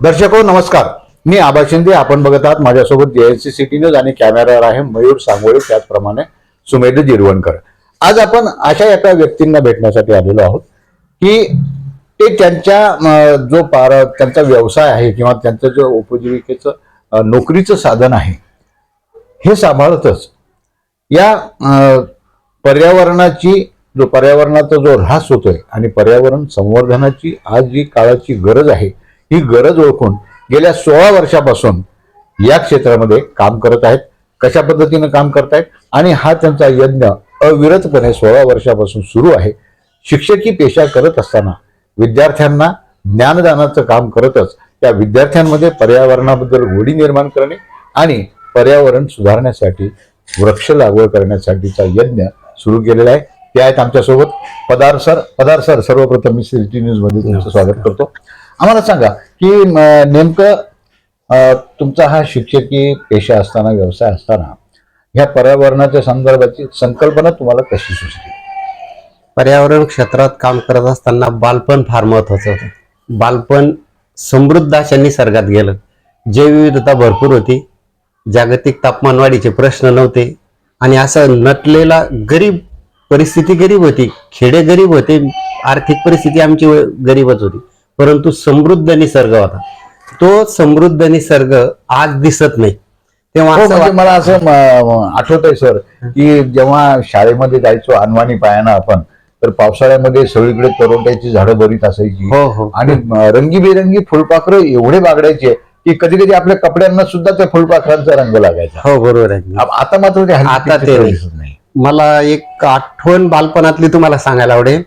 दर्शको नमस्कार. मी आबा शिंदे आपण बघत आहात माझ्यासोबत जेएनसी सिटी न्यूज आणि कॅमेरावर आहे मयूर सांगोळे त्याचप्रमाणे सुमेध जिरवणकर. आज आपण अशा एका व्यक्तींना भेटण्यासाठी आलेलो आहोत की ते त्यांच्या जो पार त्यांचा व्यवसाय आहे किंवा त्यांचं जो उपजीविकेचं नोकरीचं साधन आहे हे सांभाळतच. या पर्यावरणाची जो पर्यावरणाचा जो ऱ्हास होतोय आणि पर्यावरण संवर्धनाची आज जी काळाची गरज आहे ही गरज ओळखून गेल्या सोळा वर्षापासून या क्षेत्रामध्ये काम करत आहेत कशा पद्धतीनं काम करतायत आणि हा त्यांचा यज्ञ अविरतपणे सोळा वर्षापासून सुरू आहे. शिक्षकी पेशा करत असताना विद्यार्थ्यांना ज्ञानदानाचं काम करतच त्या विद्यार्थ्यांमध्ये पर्यावरणाबद्दल गोडी निर्माण करणे आणि पर्यावरण सुधारण्यासाठी वृक्ष लागवड करण्यासाठीचा यज्ञ सुरू केलेला आहे. ते आहेत आमच्यासोबत. पदार सर पदार सर सर्वप्रथम मी सिटी न्यूजमध्ये तुमचं स्वागत करतो. आम्हाला सांगा की नेमकं तुमचा हा शिक्षकी पेशा असताना व्यवसाय असताना ह्या पर्यावरणाच्या संदर्भाची संकल्पना तुम्हाला कशी सुचली? पर्यावरण क्षेत्रात काम करत असताना बालपण फार महत्वाचं होतं. बालपण समृद्ध अशा निसर्गात गेलं. जैवविविधता भरपूर होती. जागतिक तापमानवाढीचे प्रश्न नव्हते. आणि असं नटलेला गरीब परिस्थिती गरीब होती. खेडे गरीब होते. आर्थिक परिस्थिती आमची गरीबच होती. परंतु समृद्ध निसर्ग होता. तो समृद्ध निसर्ग आज दिसत नाही. तेव्हा हो असं म्हणजे मला असं आठवत आहे सर की जेव्हा शाळेमध्ये जायचो अनवाणी पायानं आपण तर पावसाळ्यामध्ये सगळीकडे तरोट्याची झाडं बरीच असायची. हो हो. आणि म, रंगीबेरंगी फुलपाखरं एवढे बागडायचे की कधी कधी आपल्या कपड्यांना सुद्धा त्या फुलपाखरांचा रंग लागायचा. हो बरोबर आहे. आ- आता मात्र ते हल्ली आता ते चित्र नाही. दिसत नाही. मला एक आठवण बालपणातली तुम्हाला सांगायला आवडेल.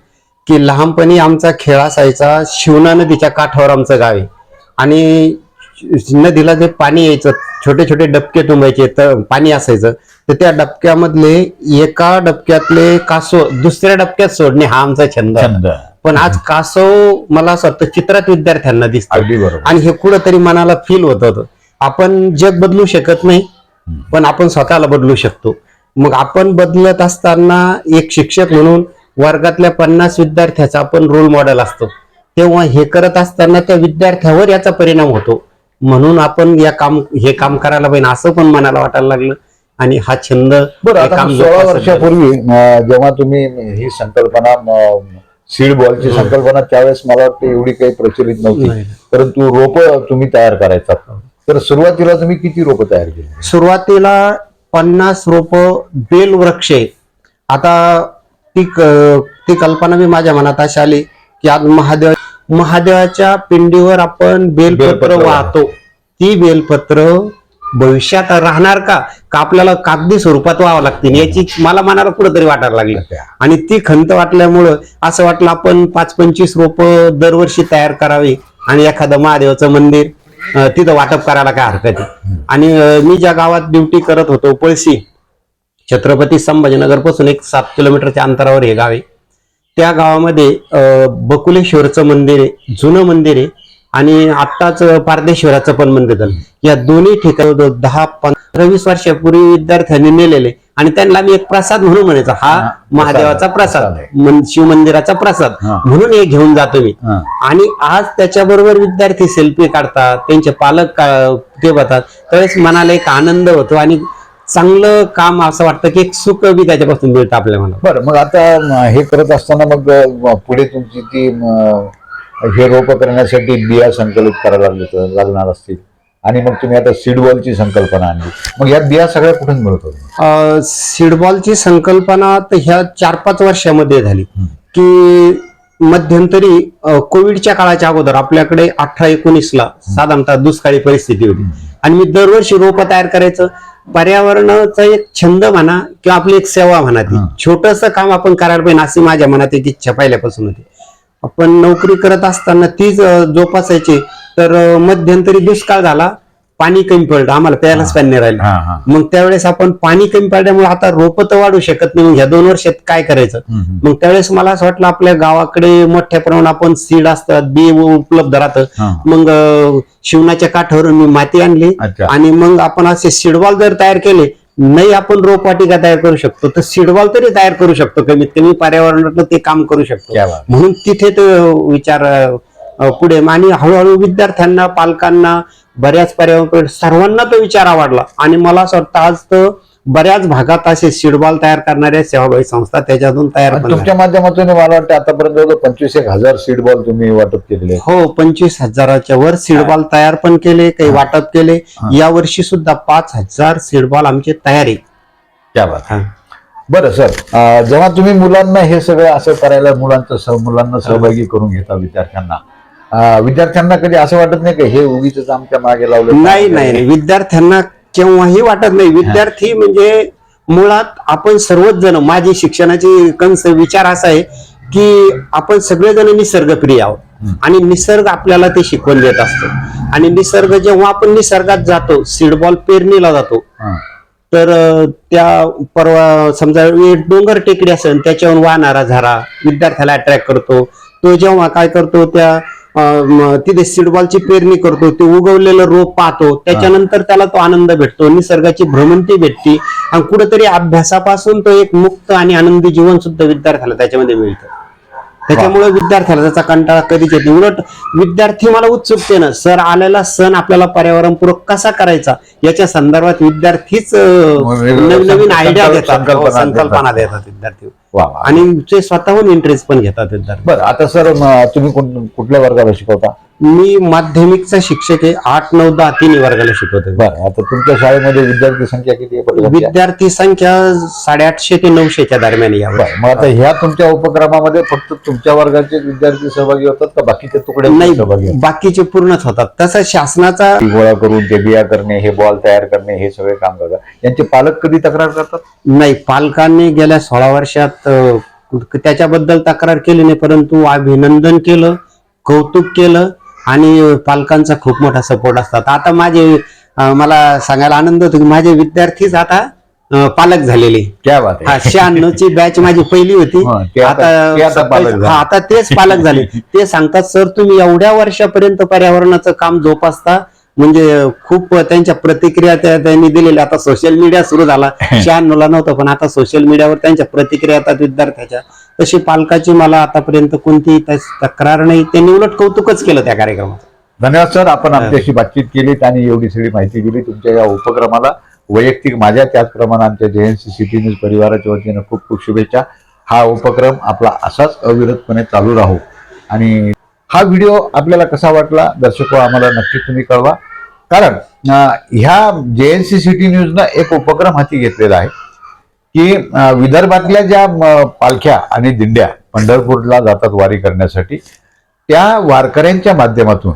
की लहानपणी आमचा खेळ असायचा शिवना नदीच्या काठावर आमचं गाव आहे. आणि नदीला जे पाणी यायचं छोटे छोटे डबके तुंबायचे तर पाणी असायचं तर त्या डबक्यामधले एका डबक्यातले कासव दुसऱ्या डबक्यात सोडणे हा आमचा छंद. पण आज कासव मला असं वाटतं चित्रात विद्यार्थ्यांना दिसतं. आणि हे कुठंतरी मनाला फील होत होतं. आपण जग बदलू शकत नाही पण आपण स्वतःला बदलू शकतो. मग आपण बदलत असताना एक शिक्षक म्हणून वर्गातल्या पन्नास विद्यार्थ्याचा आपण रोल मॉडेल असतो. तेव्हा हे करत असताना त्या विद्यार्थ्यावर याचा परिणाम होतो. म्हणून आपण या काम हे काम करायला पाहिजे असं पण मनाला वाटायला लागलं. आणि हा छंद बरं सोळा वर्षापूर्वी जेव्हा तुम्ही ही संकल्पना सीड बॉलची संकल्पना त्यावेळेस मला वाटतं एवढी काही प्रचलित नव्हती. परंतु रोप तुम्ही तयार करायचा. तर सुरुवातीला तुम्ही किती रोप तयार केली? सुरुवातीला पन्नास रोप बेल वृक्ष आता ती ती कल्पना मी माझ्या मनात अशी आली की आज महादेव महादेवाच्या पिंडीवर आपण बेलपत्र वाहतो. ती बेलपत्र भविष्यात राहणार का? का आपल्याला कागदी स्वरूपात व्हावं लागतील? याची मला मनाला कुठंतरी वाटायला लागली. आणि ती खंत वाटल्यामुळं असं वाटलं आपण पाच पंचवीस रोप दरवर्षी तयार करावी आणि एखादं महादेवाचं मंदिर तिथं वाटप करायला काय हरकत आहे? आणि मी ज्या गावात ड्युटी करत होतो पळशी छत्रपती संभाजीनगरपासून एक सात किलोमीटरच्या अंतरावर हे गाव आहे. त्या गावामध्ये बकुलेश्वरचं मंदिर आहे जुनं मंदिर आहे आणि आत्ताच पारदेश्वराचं पण मंदिर झालं. या दोन्ही ठिकाणी दहा पंधरा वीस वर्षापूर्वी विद्यार्थ्यांनी नेलेले आणि त्यांना मी एक प्रसाद म्हणून म्हणायचा. हा महादेवाचा प्रसाद शिवमंदिराचा प्रसाद. म्हणून हे घेऊन जातो मी. आणि आज त्याच्याबरोबर विद्यार्थी सेल्फी काढतात त्यांचे पालक ते बघतात त्यावेळेस मनाला एक आनंद होतो आणि चांगलं काम असं वाटतं की एक सुख बी त्याच्यापासून मिळतं आपल्या मनाला बरं मग आता हे करत असताना मग पुढे तुमची ती हे रोप करण्यासाठी बिया संकलित करायला लागले लागणार असतील. आणि मग तुम्ही आता सीडबॉलची संकल्पना आणली. मग या बिया सगळ्या कुठून मिळत होत्या? सीडबॉलची संकल्पना तर ह्या चार पाच वर्षामध्ये झाली. की मध्यंतरी कोविडच्या काळाच्या अगोदर आपल्याकडे अठरा एकोणीसला साधारणतः दुष्काळी परिस्थिती होती. आणि मी दरवर्षी रोपं तयार करायचं. पर्यावरणाचा एक छंद म्हणा किंवा आपली एक सेवा म्हणा ती. छोटस काम आपण करायला पाहिजे. अशी माझ्या मनात एक इच्छा पहिल्यापासून होती. आपण नोकरी करत असताना तीच जोपासायची. तर मध्यंतरी दुष्काळ झाला. पाणी कमी पडलं आम्हाला प्यायलाच पाणी नाही राहिलं. मग त्यावेळेस आपण पाणी कमी पडल्यामुळे आता रोपं तर वाढू शकत नाही. मग ह्या दोन वर्षात काय करायचं. मग त्यावेळेस मला असं वाटलं आपल्या गावाकडे मोठ्या प्रमाणात आपण सीड असतात बी उपलब्ध राहतं. मग शिवणाच्या काठावरून मी माती आणली. आणि मग आपण असे सीडबॉल जर तयार केले नाही आपण रोपवाटिका तयार करू शकतो. तर सीडबॉल तरी तयार करू शकतो. कमीत कमी पर्यावरणात ते काम करू शकतो. म्हणून तिथे तो विचार पुढे. आणि हळूहळू विद्यार्थ्यांना पालकांना बऱ्याच पर्यावरण सर्वांना तो विचार आवडला. आणि मला असं वाटतं आज तर बऱ्याच भागात असे सीडबॉल तयार करणाऱ्या सेवाभावी संस्था त्याच्यातून तयार. तुमच्या माध्यमातून मला वाटतं आतापर्यंत पंचवीस एक हजार सीड बॉल तुम्ही वाटप केलेले आहेत. हो पंचवीस हजाराच्या वर सीडबॉल तयार पण केले काही वाटप केले. या वर्षी सुद्धा पाच हजार सीडबॉल आमचे तयार आहे हा. बरं सर जेव्हा तुम्ही मुलांना हे सगळं असं करायला मुलांचं मुलांना सहभागी करून घेता विद्यार्थ्यांना विद्यार्थ्यांना कधी असं वाटत नाही का हे उगीच आमच्या मागे लावलं नाही नाही नाही. विद्यार्थ्यांना केव्हाही वाटत नाही. विद्यार्थी म्हणजे मुळात आपण सर्वच जण माझी शिक्षणाची कंस विचार असा आहे की आपण सगळेजण निसर्गप्रिय आहोत. आणि निसर्ग आपल्याला ते शिकवण देत असतो. आणि निसर्ग जेव्हा आपण निसर्गात जातो सीडबॉल पेरणीला जातो. तर त्या परवा समजा डोंगर टेकडी असेल त्याच्यावर वाहणारा झरा विद्यार्थ्याला अट्रॅक्ट करतो. तो जेव्हा काय करतो त्या तिथे सीडबॉलची पेरणी करतो ते उगवलेलं रोप पाहतो त्याच्यानंतर त्याला तो आनंद भेटतो निसर्गाची भ्रमंती भेटते. आणि कुठेतरी अभ्यासापासून तो एक मुक्त आणि आनंदी जीवन सुद्धा विद्यार्थ्याला त्याच्यामध्ये मिळतं. त्याच्यामुळे विद्यार्थ्याला त्याचा कंटाळा कधीच येत उलट विद्यार्थी मला उत्सुकतेनं सर आलेला सण आपल्याला पर्यावरणपूरक कसा करायचा? याच्या संदर्भात विद्यार्थीच अं, मग वेगवेगळ्या नवीन नवीन संकल्प- आयडिया देतात. संकल्पना हो, देतात. विद्यार्थी. आणि ते स्वतःहून इंटरेस्ट पण घेतात विद्यार्थी. बरं आता सर तुम्ही कुठल्या वर्गाला शिकवता? मी माध्यमिकचा शिक्षक आहे आठ नऊ दहा तिन्ही वर्गाला शिकवतो बरं आता तुमच्या शाळेमध्ये विद्यार्थी संख्या किती आहे? विद्यार्थी संख्या साडेआठशे ते नऊशेच्या दरम्यान बरं मग आता ह्या तुमच्या उपक्रमामध्ये फक्त तुमच्या वर्गाचे विद्यार्थी सहभागी होतात का बाकीचे तुकडे नाही सहभागी होतात? बाकीचे पूर्णच होतात. तसं शासनाचा ती गोळा करून ते बिया करणे हे बॉल तयार करणे हे सगळे काम करतात. यांचे पालक कधी तक्रार करतात? नाही पालकांनी गेल्या सोळा वर्षात अ, त्याच्याबद्दल तक्रार केली नाही परंतु अभिनंदन केलं कौतुक केलं आणि पालकांचा खूप मोठा सपोर्ट असतात. आता माझे मला सांगायला आनंद होतो की माझे विद्यार्थीच आता पालक झालेले. क्या बात हा शहाण्णव ची बॅच माझी पहिली होती. हा, आता- आता तेच पालक झाले. ते सांगतात सर तुम्ही एवढ्या वर्षापर्यंत पर्यावरणाचं काम जोपासता म्हणजे खूप त्यांच्या प्रतिक्रिया त्या त्यांनी दिलेल्या. आता सोशल मीडिया सुरू झाला. शहाण्णवला नव्हतं पण आता सोशल मीडियावर त्यांच्या प्रतिक्रिया येतात विद्यार्थ्याच्या. तशी पालकाची मला आतापर्यंत कोणतीही तक्रार नाही. त्यांनी उलट कौतुकच केलं त्या कार्यक्रमात. धन्यवाद सर. आपण आमच्याशी बातचीत केलीत आणि एवढी सगळी माहिती दिली. तुमच्या या उपक्रमाला वैयक्तिक माझ्या त्याचप्रमाणे आमच्या जेएनसी सिटी न्यूज परिवाराच्या वतीनं खूप खूप शुभेच्छा. हा उपक्रम आपला असाच अविरतपणे चालू राहू. आणि हा व्हिडिओ आपल्याला कसा वाटला दर्शको आम्हाला नक्की तुम्ही कळवा. कारण ह्या जे एन सी सी सिटी न्यूजनं एक उपक्रम हाती घेतलेला आहे की विदर्भातल्या ज्या पालख्या आणि दिंड्या पंढरपूरला जातात वारी करण्यासाठी त्या वारकऱ्यांच्या माध्यमातून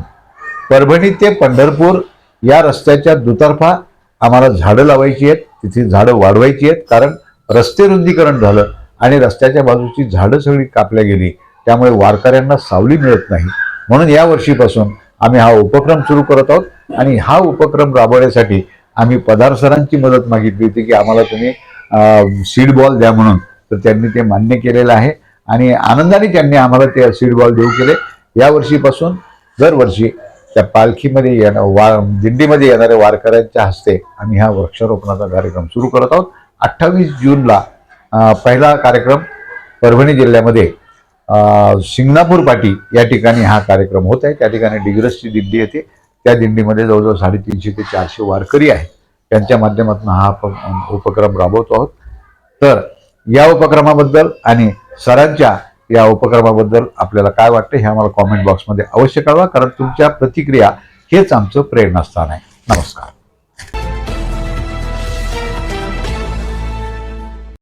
परभणी ते पंढरपूर या रस्त्याच्या दुतर्फा आम्हाला झाडं लावायची आहेत तिथे झाडं वाढवायची आहेत कारण रस्ते रुंदीकरण झालं आणि रस्त्याच्या बाजूची झाडं सगळी कापल्या गेली. त्यामुळे वारकऱ्यांना सावली मिळत नाही. म्हणून या वर्षीपासून आम्ही हा उपक्रम सुरू करत आहोत आणि हा उपक्रम राबवण्यासाठी आम्ही पदारसरांची मदत मागितली होती की आम्हाला तुम्ही सीड बॉल द्या म्हणून. तर त्यांनी ते मान्य केलेलं आहे आणि आनंदाने त्यांनी आम्हाला ते सीड बॉल देऊ केले. या वर्षीपासून दरवर्षी त्या पालखीमध्ये येणं वा दिंडीमध्ये येणाऱ्या वारकऱ्यांच्या हस्ते आम्ही हा वृक्षारोपणाचा कार्यक्रम सुरू करत आहोत. अठ्ठावीस जूनला पहिला कार्यक्रम परभणी जिल्ह्यामध्ये शिंगणापूर पाटी या ठिकाणी हा कार्यक्रम होत आहे. त्या ठिकाणी डिग्रसची दिंडी येते. त्या दिंडीमध्ये जवळजवळ साडेतीनशे ते चारशे वारकरी आहेत. त्यांच्या माध्यमातून हा उपक्रम राबवतो आहोत. तर या उपक्रमाबद्दल आणि सरांच्या या उपक्रमाबद्दल आपल्याला काय वाटतं हे आम्हाला कॉमेंट बॉक्समध्ये अवश्य कळवा कारण तुमच्या प्रतिक्रिया हेच आमचं प्रेरणास्थान आहे. नमस्कार.